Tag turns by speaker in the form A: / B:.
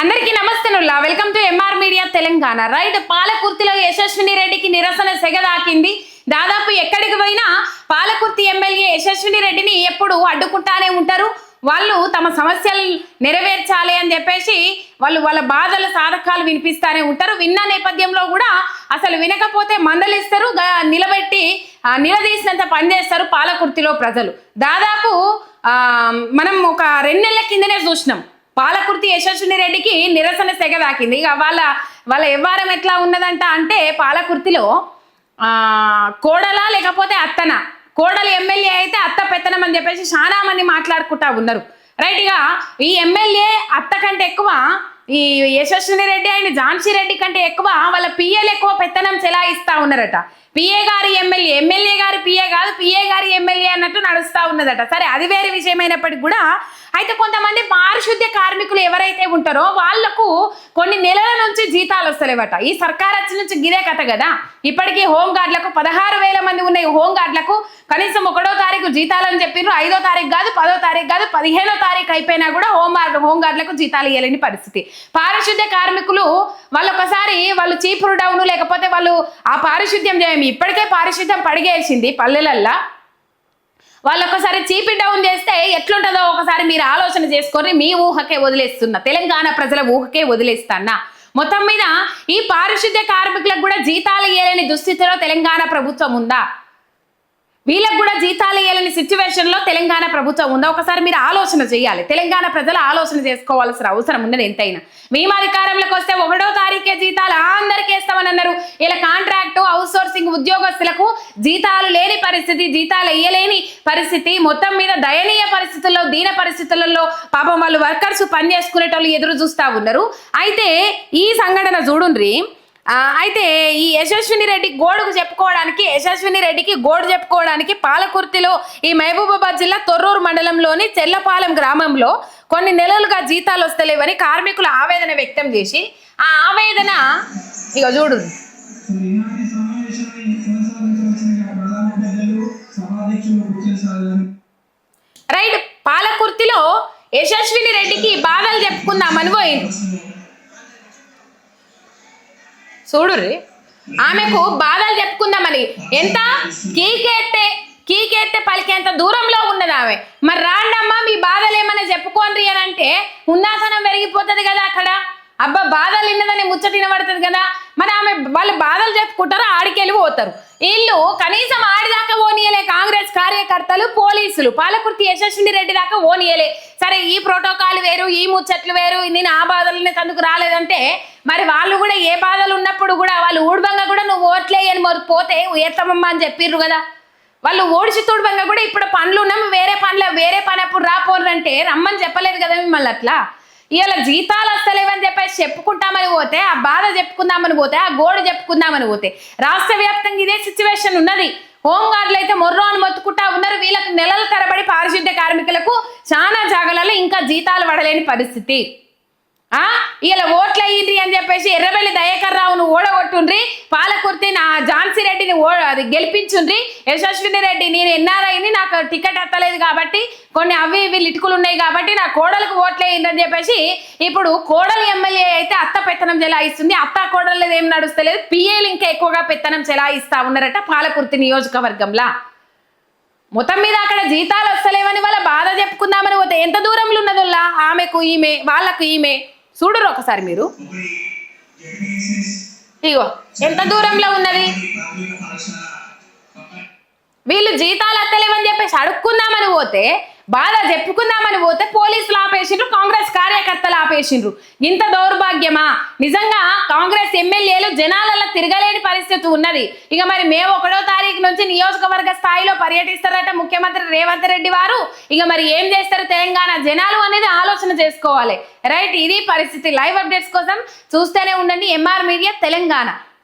A: అందరికీ నమస్తేనుల్లా welcome to MR media Telangana. Right పాలకుర్తిలో Yashaswini రెడ్డికి నిరసన సెగదాకింది. దాదాపు ఎక్కడికి పోయినా పాలకుర్తి ఎమ్మెల్యే యశస్విని రెడ్డిని ఎప్పుడు అడ్డుకుంటానే ఉంటారు. వాళ్ళు తమ సమస్యలు నెరవేర్చాలి అని చెప్పేసి వాళ్ళు వాళ్ళ బాధల సాధకాలు వినిపిస్తానే ఉంటారు. విన్న నేపథ్యంలో కూడా అసలు వినకపోతే మందలిస్తారు. నిలబెట్టి నిలదీసినంత పనిచేస్తారు పాలకుర్తిలో ప్రజలు. దాదాపు మనం ఒక రెండు నెలల కిందనే చూసినాం. పాలకుర్తి యశస్విని రెడ్డికి నిరసన సెగ దాకింది. ఇక వాళ్ళ వాళ్ళ వ్యవహారం ఎట్లా ఉన్నదంట అంటే పాలకుర్తిలో కోడల కోడలా లేకపోతే అత్తన? కోడలు ఎమ్మెల్యే అయితే అత్త పెత్తనం అని చెప్పేసి చాలా మంది మాట్లాడుకుంటా ఉన్నారు. రైట్ ఇక ఈ ఎమ్మెల్యే అత్త కంటే ఎక్కువ ఈ యశస్విని రెడ్డి అండ్ ఝాన్సీ రెడ్డి కంటే ఎక్కువ వాళ్ళ పిఏలు ఎక్కువ పెత్తనం చెలాయిస్తా ఉన్నారట. పిఏ గారి ఎమ్మెల్యే ఎమ్మెల్యే గారి పిఏ కాదు పిఏ గారి ఎమ్మెల్యే అన్నట్టు నడుస్తూ ఉన్నదట. సరే అది వేరే విషయమైనప్పటికీ కూడా అయితే కొంతమంది పారిశుద్ధ్య కార్మికులు ఎవరైతే ఉంటారో వాళ్ళకు కొన్ని నెలల నుంచి జీతాలు వస్తలేవట. ఈ సర్కార్ వచ్చి నుంచి గిదే కథ కదా. ఇప్పటికీ హోంగార్డులకు పదహారు వేల మంది ఉన్న హోంగార్డులకు హోమ్ కనీసం ఒకటో తారీఖు జీతాలు అని ఐదో తారీఖు కాదు పదో తారీఖు కాదు పదిహేనో తారీఖు అయిపోయినా కూడా హోమ్ గార్డు హోమ్ గార్డులకు జీతాలు ఇవ్వలేని పరిస్థితి. పారిశుద్ధ్య కార్మికులు వాళ్ళు ఒకసారి వాళ్ళు చీపురు డౌన్ లేకపోతే వాళ్ళు ఆ పారిశుద్ధ్యం చేయమి ఇప్పటికే పారిశుద్ధ్యం పడిగేసింది పల్లెలల్లా. వాళ్ళు ఒకసారి చీపి డౌన్ చేస్తే ఎట్లుంటుందో ఒకసారి మీరు ఆలోచన చేసుకొని మీ ఊహకే వదిలేస్తున్నా. తెలంగాణ ప్రజల ఊహకే వదిలేస్తానా మొత్తం మీద ఈ పారిశుద్ధ్య కార్మికులకు కూడా జీతాలు ఇవ్వలేని దుస్థితిలో తెలంగాణ ప్రభుత్వం ఉందా? వీళ్ళకు కూడా జీతాలు ఇవ్వాలని సిచ్యువేషన్లో తెలంగాణ ప్రభుత్వం ఉందా? ఒకసారి మీరు ఆలోచన చేయాలి. తెలంగాణ ప్రజలు ఆలోచన చేసుకోవాల్సిన అవసరం ఉన్నది ఎంతైనా. మేము అధికారంలోకి వస్తే ఒకటో తారీఖే జీతాలు అందరికీ వేస్తామని అన్నారు. ఇలా కాంట్రాక్టు అవుట్ సోర్సింగ్ ఉద్యోగస్తులకు జీతాలు లేని పరిస్థితి జీతాలు ఇయ్యలేని పరిస్థితి మొత్తం మీద దయనీయ పరిస్థితుల్లో దీన పరిస్థితులలో పాపం వాళ్ళు వర్కర్స్ పని చేసుకునేటోళ్ళు ఎదురు చూస్తా ఉన్నారు. అయితే ఈ సంఘటన చూడుండ్రి అయితే ఈ యశస్విని రెడ్డి గోడుకు చెప్పుకోవడానికి యశస్విని రెడ్డికి గోడు చెప్పుకోవడానికి పాలకుర్తిలో ఈ మహబూబాబాద్ జిల్లా తొర్రూరు మండలంలోని చెల్లపాలెం గ్రామంలో కొన్ని నెలలుగా జీతాలు వస్తలేవని కార్మికులు ఆవేదన వ్యక్తం చేసి ఆ ఆవేదన ఇక చూడు. రైట్ పాలకుర్తిలో యశస్విని రెడ్డికి బాధలు చెప్పుకుందామని పోయింది చూడుర్రి. ఆమెకు బాధలు చెప్పుకుందామని. ఎంత? కీకెత్తే కీకెత్తే పలికేంత దూరంలో ఉన్నది ఆమె. మరి రాండమ్మా మీ బాధలు ఏమైనా చెప్పుకోండి అని అంటే ఉన్నాసనం పెరిగిపోతుంది కదా అక్కడ. అబ్బా బాధలు ఇన్నదని ముచ్చట పడుతుంది కదా. మరి ఆమె వాళ్ళు బాధలు చెప్పుకుంటారు ఆడికెళ్ళి పోతారు. వీళ్ళు కనీసం ఆడిదాకా ఓనియలే కాంగ్రెస్ కార్యకర్తలు పోలీసులు పాలకుర్తి యశస్విని రెడ్డి దాకా ఓనియలే సరే ఈ ప్రోటోకాల్ వేరు ఈ ముచ్చట్లు వేరు నేను ఆ బాధలనే తందుకు రాలేదంటే మరి వాళ్ళు కూడా ఏ బాధలు ఉన్నప్పుడు కూడా వాళ్ళు ఊడ్బంగా కూడా నువ్వు ఓట్లేయని మరి పోతే ఏత్తమమ్మా అని చెప్పిర్రు కదా. వాళ్ళు ఓడిచి తోడుబంగా కూడా ఇప్పుడు పనులు ఉన్నాం వేరే పనులు వేరే పని అప్పుడు రాపోరంటే రమ్మని చెప్పలేదు కదా మిమ్మల్ని అట్లా? ఇవాళ జీతాలు వస్తలేవని చెప్పేసి చెప్పుకుంటామని పోతే ఆ బాధ చెప్పుకుందామని పోతే ఆ గోడ చెప్పుకుందామని పోతే రాష్ట్ర వ్యాప్తంగా ఇదే సిచ్యువేషన్ ఉన్నది. హోంగార్డులు అయితే మొర్రో అని మొత్తుకుంటా ఉన్నారు. వీళ్ళకి నెలల తరబడి పారిశుద్ధ్య కార్మికులకు చాలా జాగాలలో ఇంకా జీతాలు పడలేని పరిస్థితి. ఇలా ఓట్లు అయ్యింది అని చెప్పేసి ఎర్రబెల్లి దయాకర్ రావును ఓడగొట్టుండ్రి. పాలకుర్తి నా ఝాన్సీ రెడ్డిని ఓ అది గెలిపించుండ్రి. యశస్విని రెడ్డి నేను ఎన్ఆర్ఐని నాకు టికెట్ ఎత్తలేదు కాబట్టి కొన్ని అవి ఇవి లిటుకులు ఉన్నాయి కాబట్టి నా కోడలకు ఓట్లు చెప్పేసి ఇప్పుడు కోడలు ఎమ్మెల్యే అయితే అత్త పెత్తనం చెలాయిస్తుంది. అత్త కోడలు ఏం నడుస్తలేదు. పిఏలు ఇంకా ఎక్కువగా పెత్తనం చెలాయిస్తా ఉన్నారట పాలకుర్తి నియోజకవర్గంలో. మొత్తం మీద అక్కడ జీతాలు వస్తలేవని వాళ్ళ బాధ చెప్పుకుందామని పోతే ఎంత దూరంలో ఉన్నదోళ్ళ? ఆమెకు ఈమె వాళ్ళకు ఈమె. చూడరు ఒకసారి మీరు. ఇగో ఎంత దూరంలో ఉన్నది? వీళ్ళు జీతాలు అత్తలేవని ఆపేసి అడుక్కుందామని పోతే బాధ చెప్పుకుందామని పోతే పోలీసులు ఆపేసిండ్రు కాంగ్రెస్ కార్యకర్తలు ఆపేసిండ్రు. ఇంత దౌర్భాగ్యమా? నిజంగా కాంగ్రెస్ ఎమ్మెల్యేలు జనాలలో తిరగలేని పరిస్థితి ఉన్నది. ఇక మరి మేము ఒకటో తారీఖు నుంచి నియోజకవర్గ స్థాయిలో పర్యటిస్తారట ముఖ్యమంత్రి రేవంత్ రెడ్డి వారు. ఇక మరి ఏం చేస్తారు తెలంగాణ జనాలు అనేది ఆలోచన చేసుకోవాలి. రైట్ ఇది పరిస్థితి. లైవ్ అప్డేట్స్ కోసం చూస్తూనే ఉండండి ఎంఆర్ మీడియా తెలంగాణ.